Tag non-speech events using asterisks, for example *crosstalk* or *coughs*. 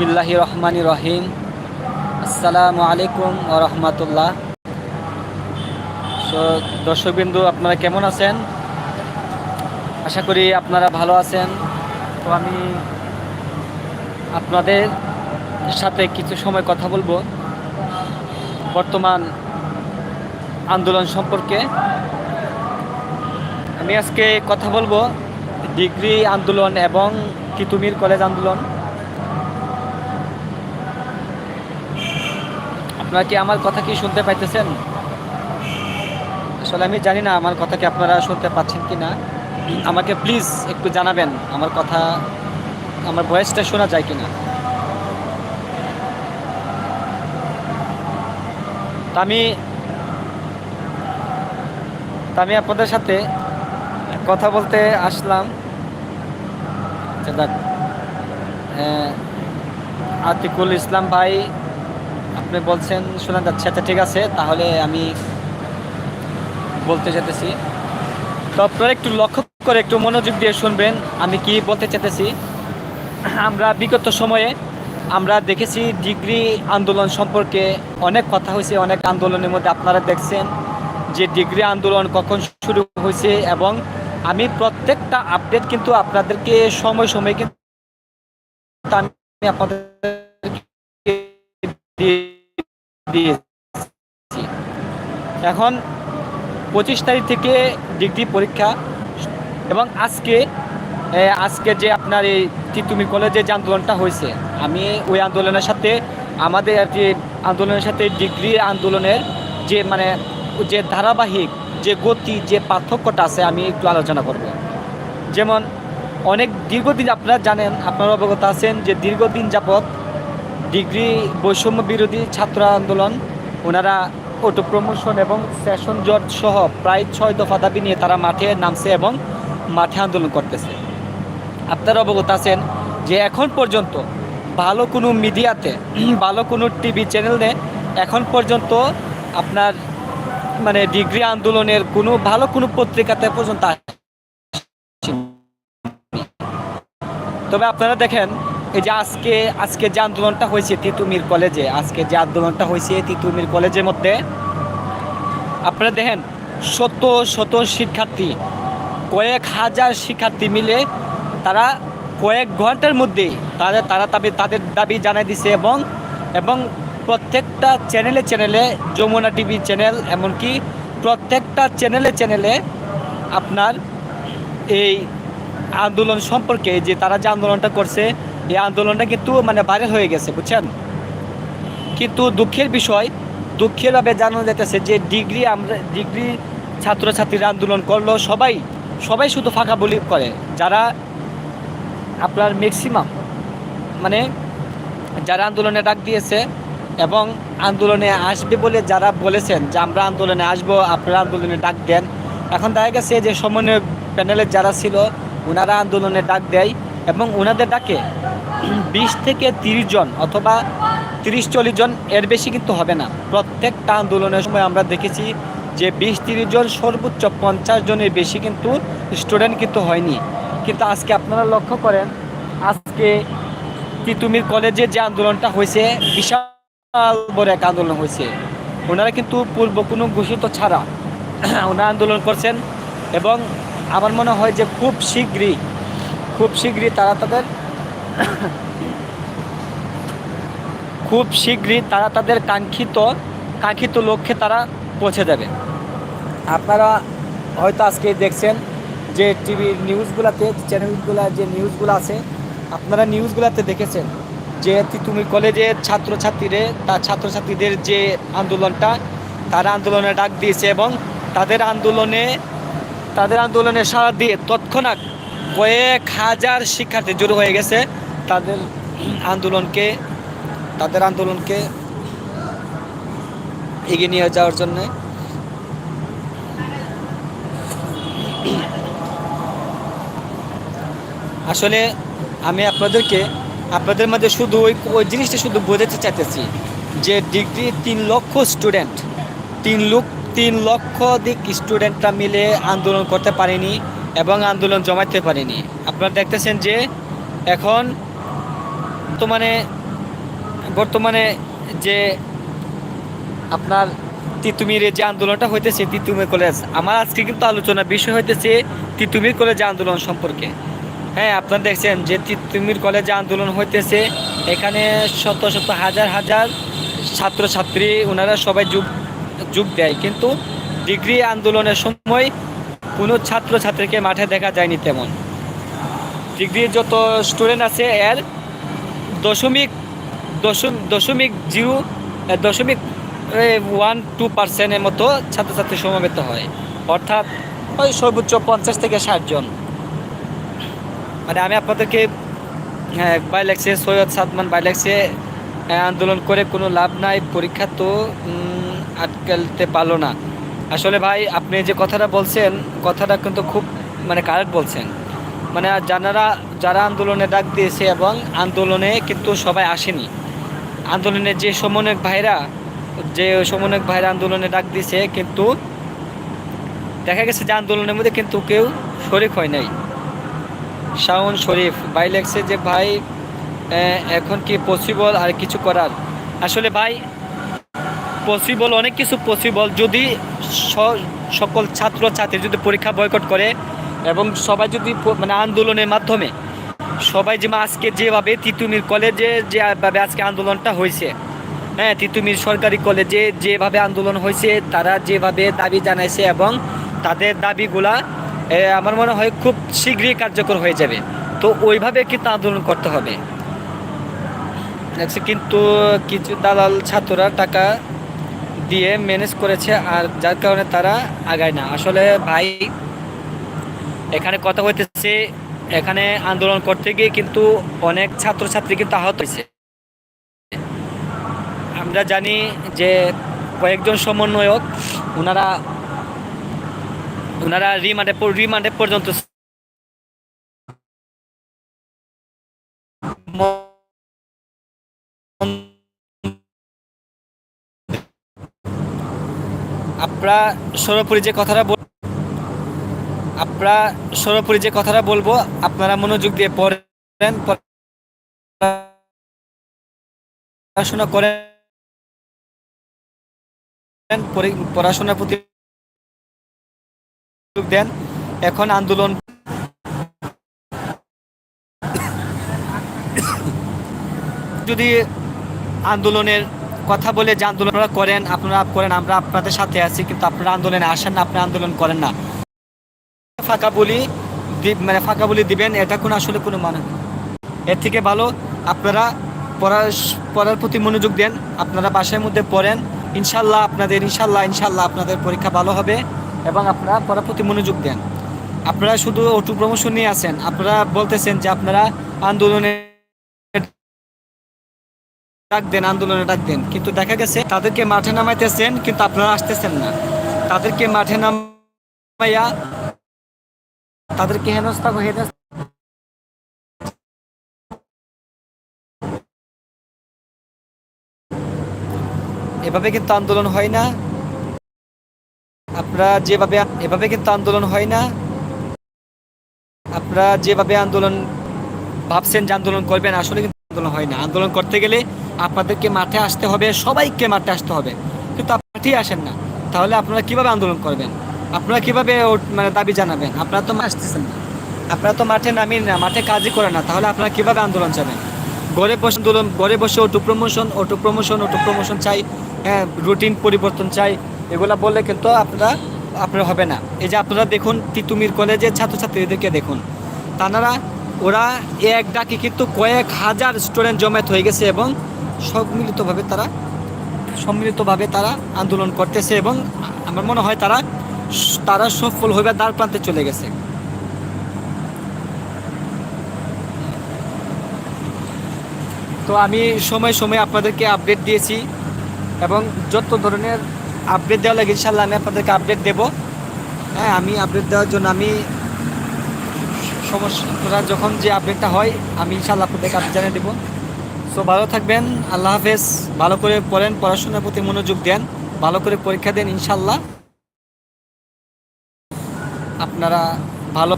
বিসমিল্লাহি রহমানি রহিম। আসসালামু আলাইকুম ও রহমতুল্লাহ। সো, দর্শকবিন্দু, আপনারা কেমন আছেন? আশা করি আপনারা ভালো আছেন। তো আমি আপনাদের সাথে কিছু সময় কথা বলব। বর্তমান আন্দোলন সম্পর্কে। আমি আজকে কথা বলব ডিগ্রি আন্দোলন এবং তিতুমির কলেজ আন্দোলন। আপনারা কি আমার কথা কি শুনতে পাইতেছেন? আসলে আমি জানি না আমার কথা কি আপনারা শুনতে পাচ্ছেন কি না আমাকে প্লিজ একটু জানাবেন আমার কথা আমার ভয়েসটা শোনা যায় কি না আমি আমি আপনাদের সাথে কথা বলতে আসলাম। আচ্ছা হ্যাঁ, আতিকুল ইসলাম ভাই আপনি বলছেন শোনা যাচ্ছে আচ্ছা ঠিক আছে, তাহলে আমি বলতে চাইতেছি। তো আপনারা একটু লক্ষ্য করে একটু মনোযোগ দিয়ে শুনবেন, আমি কি বলতে চাইতেছি। আমরা বিগত সময়ে আমরা দেখেছি ডিগ্রি আন্দোলন সম্পর্কে অনেক কথা হয়েছে, অনেক আন্দোলনের মধ্যে আপনারা দেখছেন যে ডিগ্রি আন্দোলন কখন শুরু হয়েছে এবং আমি প্রত্যেকটা আপডেট কিন্তু আপনাদেরকে সময় সময় কিন্তু আমি আপনাদেরকে দিয়ে দিয়েছি। এখন পঁচিশ তারিখ থেকে ডিগ্রি পরীক্ষা এবং আজকে আজকে যে আপনার এই তিতুমি কলেজে যে আন্দোলনটা হয়েছে, আমি ওই আন্দোলনের সাথে আমাদের কি আন্দোলনের সাথে ডিগ্রি আন্দোলনের যে মানে যে ধারাবাহিক যে গতি, যে পার্থক্যটা আছে, আমি একটু আলোচনা করব। যেমন অনেক দীর্ঘদিন আপনারা জানেন, আপনারা অবগত আছেন যে দীর্ঘদিন যাবৎ ডিগ্রি বৈষম্য বিরোধী ছাত্র আন্দোলন, ওনারা অটো প্রমোশন এবং সেশন জট সহ প্রায় ছয় দফা দাবি নিয়ে তারা মাঠে নামছে এবং মাঠে আন্দোলন করতেছে। আপনারা অবগত আছেন যে এখন পর্যন্ত ভালো কোনো মিডিয়াতে, ভালো কোনো টিভি চ্যানেলে এখন পর্যন্ত আপনার মানে ডিগ্রি আন্দোলনের কোনো, ভালো কোনো পত্রিকাতে পর্যন্ত তবে আপনারা দেখেন এই যে আজকে আজকে যে আন্দোলনটা হয়েছে তিতুমির কলেজে, আজকে যে আন্দোলনটা হয়েছে তিতুমির কলেজের মধ্যে, আপনারা দেখেন, শত শত শিক্ষার্থী, কয়েক হাজার শিক্ষার্থী মিলে তারা কয়েক ঘণ্টার মধ্যেই তাদের, তারা তাদের তাদের দাবি জানাই দিছে এবং এবং প্রত্যেকটা চ্যানেলে চ্যানেলে, যমুনা টিভি চ্যানেল এমনকি প্রত্যেকটা চ্যানেলে চ্যানেলে আপনার এই আন্দোলন সম্পর্কে যে তারা যে আন্দোলনটা করছে এই আন্দোলনটা কিন্তু মানে ভাইরাল হয়ে গেছে, বুঝছেন? কিন্তু দুঃখের বিষয়, দুঃখের ভাবে জানানো যাইতেছে যে ডিগ্রি আমরা ডিগ্রি ছাত্রছাত্রীরা আন্দোলন করল, সবাই সবাই শুধু ফাঁকা বলি করে। যারা আপনার ম্যাক্সিমাম মানে যারা আন্দোলনে ডাক দিয়েছে এবং আন্দোলনে আসবে বলে যারা বলেছেন যে আমরা আন্দোলনে আসব, আপনারা আন্দোলনে ডাক দেন। এখন দেখা গেছে যে সমন্বয় প্যানেলের যারা ছিল, ওনারা আন্দোলনে ডাক দেয় এবং ওনাদের ডাকে। বিশ থেকে তিরিশ জন অথবা তিরিশ চল্লিশ জন এর বেশি কিন্তু হবে না। প্রত্যেকটা আন্দোলনের সময় আমরা দেখেছি যে বিশ তিরিশ জন সর্বোচ্চ পঞ্চাশ জনের বেশি কিন্তু স্টুডেন্ট কিন্তু হয়নি। কিন্তু আজকে আপনারা লক্ষ্য করেন, আজকে তিতুমির কলেজে যে আন্দোলনটা হয়েছে, বিশাল বড় এক আন্দোলন হয়েছে। ওনারা কিন্তু পূর্ব কোনো ঘোষিত ছাড়া ওনারা আন্দোলন করছেন এবং আমার মনে হয় যে খুব শীঘ্রই খুব শীঘ্রই তারা তাদের *coughs* খুব শীঘ্রই তারা তাদের কাঙ্ক্ষিত কাঙ্ক্ষিত লক্ষ্যে তারা পৌঁছে যাবে। আপনারা হয়তো আজকে দেখছেন যে টিভির নিউজগুলোতে, চ্যানেলগুলো যে নিউজগুলো আছে, আপনারা নিউজগুলোতে দেখেছেন যে তুমি কলেজের ছাত্রছাত্রীদের তার ছাত্রছাত্রীদের যে আন্দোলনটা, তারা আন্দোলনে ডাক দিয়েছে এবং তাদের আন্দোলনে তাদের আন্দোলনে সাড়া দিয়ে তৎক্ষণাৎ কয়েক হাজার শিক্ষার্থী জড়ো হয়ে গেছে। তাদের আন্দোলনকে তাদের আন্দোলনকে এগিয়ে নিয়ে যাওয়ার জন্যে আসলে আমি আপনাদেরকে, আপনাদের মধ্যে শুধু ওই ওই জিনিসটা শুধু বোঝাতে চাইতেছি যে ডিগ্রি তিন লক্ষ স্টুডেন্ট, তিন লোক, তিন লক্ষ দিক স্টুডেন্টরা মিলে আন্দোলন করতে পারেনি এবং আন্দোলন জমাতে পারেনি। আপনারা দেখতেছেন যে এখন বর্তমানে বর্তমানে যে আপনার তিতুমির যে আন্দোলনটা হইতেছে, তিতুমির কলেজ, আমার আজকে কিন্তু আলোচনা বিষয় হইতেছে তিতুমির কলেজ আন্দোলন সম্পর্কে। হ্যাঁ আপনারা দেখছেন যে তিতুমির কলেজে আন্দোলন হইতেছে, এখানে শত শত হাজার হাজার ছাত্রছাত্রী ওনারা সবাই যোগ যোগ দেয়। কিন্তু ডিগ্রি আন্দোলনের সময় কোনো ছাত্রছাত্রীকে মাঠে দেখা যায়নি তেমন। ডিগ্রির যত স্টুডেন্ট আছে, এর দশমিক দশম দশমিক জিরো দশমিক ওয়ান টু পার্সেন্টের মতো ছাত্রছাত্রী সমবেত হয়। অর্থাৎ ওই সর্বোচ্চ পঞ্চাশ থেকে ষাট জন। মানে আমি আপনাদেরকে হ্যাঁ বাইলেক্সে সৈয়দ সাদমান বাইলেক্সে আন্দোলন করে কোনো লাভ নাই, পরীক্ষা তো আটকালতে পারল না। আসলে ভাই, আপনি যে কথাটা বলছেন, কথাটা কিন্তু খুব মানে কারেক্ট বলছেন। মানে যারা যারা আন্দোলনে ডাক দিয়েছে এবং আন্দোলনে কিন্তু সবাই আসেনি। আন্দোলনে যে সমন্বয়ক ভাইরা, যে সমন্বয়ক ভাইরা আন্দোলনে ডাক দিয়েছে কিন্তু দেখা গেছে যে আন্দোলনের মধ্যে কিন্তু কেউ শরিক হয় নাই। শাওন শরীফ বাইলেক্সে যে, ভাই এখন কি পসিবল আর কিছু করার? আসলে ভাই পসিবল অনেক কিছু পসিবল যদি সকল ছাত্র ছাত্রী যদি পরীক্ষা বয়কট করে এবং সবাই যদি মানে আন্দোলনের মাধ্যমে সবাই যে আজকে যেভাবে তিতুমির কলেজে যেভাবে আজকে আন্দোলনটা হয়েছে হ্যাঁ তিতুমির সরকারি কলেজে যেভাবে আন্দোলন হয়েছে, তারা যেভাবে দাবি জানাইছে এবং তাদের দাবিগুলা আমার মনে হয় খুব শীঘ্রই কার্যকর হয়ে যাবে। তো ওইভাবে কিন্তু আন্দোলন করতে হবে। দেখছি কিন্তু কিছু দালাল ছাত্ররা টাকা দিয়ে ম্যানেজ করেছে আর যার কারণে তারা আগায় না। আসলে ভাই এখানে কথা হইতেছে, এখানে আন্দোলন করতে গিয়ে কিন্তু অনেক ছাত্রছাত্রী কিন্তু আহত হয়েছে। আমরা জানি যে কয়েকজন সমন্বয়ক ওনারা ওনারা রিমান্ডে রিমান্ডে পর্যন্ত আপনারা সর্বোপরি যে কথাটা আপনারা সর্বোপরি যে কথাটা বলব, আপনারা মনোযোগ দিয়ে পড়েন, পড়াশোনা করেন পড়াশোনার প্রতি দেন। এখন আন্দোলন যদি আন্দোলনের কথা বলে যে আন্দোলন করেন, আপনারা করেন, আমরা আপনাদের সাথে আছি, কিন্তু আপনারা আন্দোলনে আসেন না আপনারা আন্দোলন করেন না। ফাঁকা বলি মানে ফাঁকা বলি দিবেন, এটা কোনো আসলে কোনো মানে এর থেকে ভালো, আপনারা পড়ার পড়ার প্রতি মনোযোগ দেন, আপনারা বাসার মধ্যে পড়েন, ইনশাল্লাহ আপনাদের, ইনশাল্লাহ ইনশাল্লাহ আপনাদের পরীক্ষা ভালো হবে এবং আপনারা পড়ার প্রতি মনোযোগ দেন। আপনারা শুধু অটু প্রমোশন নিয়ে আসেন আপনারা বলতেছেন যে আপনারা আন্দোলনে ডাক দেন, আন্দোলনে ডাক দেন, কিন্তু দেখা গেছে তাদেরকে মাঠে নামাইতেছেন, কিন্তু আপনারা আসতেছেন না। তাদেরকে মাঠে নামাইয়া তাদেরকে হেনস্থা হেনস্থা এভাবে কিন্তু আন্দোলন হয় না। আপনারা যেভাবে, এভাবে কিন্তু আন্দোলন হয় না। আপনারা যেভাবে আন্দোলন ভাবছেন যে আন্দোলন করবেন, আসলে কিন্তু আন্দোলন হয় না। আন্দোলন করতে গেলে আপনাদেরকে মাঠে আসতে হবে, সবাইকে মাঠে আসতে হবে। কিন্তু আপনি আসেন না। তাহলে আপনারা কীভাবে আন্দোলন করবেন? আপনারা কীভাবে মানে দাবি জানাবেন? আপনারা তো আসতেছেন না। আপনারা তো মাঠে নামিয়ে না, মাঠে কাজই করে না, তাহলে আপনারা কীভাবে আন্দোলন যাবেন ঘরে বসে আন্দোলন ঘরে বসে auto promotion auto promotion auto promotion চাই হ্যাঁ রুটিন পরিবর্তন চাই, এগুলা বললে কিন্তু আপনারা, আপনার হবে না। এই যে আপনারা দেখুন, তিতুমির কলেজের ছাত্রছাত্রীদেরকে দেখুন, তানারা, ওরা এক ডাকে কিন্তু কয়েক হাজার স্টুডেন্ট জমায়েত হয়ে গেছে এবং সম্মিলিতভাবে তারা সম্মিলিতভাবে তারা আন্দোলন করতেছে এবং আমার মনে হয় তারা তারা সফল হয়ে দ্বার প্রান্তে চলে গেছে। তো আমি সময় সময় আপনাদেরকে আপডেট দিয়েছি এবং যত ধরনের আপডেট দেওয়া লাগে ইনশাল্লাহ আমি আপনাদেরকে আপডেট দেব। হ্যাঁ আমি আপডেট দেওয়ার জন্য আমি সমস্যা যখন যে আপডেটটা হয়, আমি ইনশাল্লাহ আপনাদেরকে আপডেট জানিয়ে দেবো। সো ভালো থাকবেন, আল্লাহ হাফেজ। ভালো করে পড়েন, পড়াশোনার প্রতি মনোযোগ দেন, ভালো করে পরীক্ষা দেন ইনশাল্লাহ আপনারা ভালো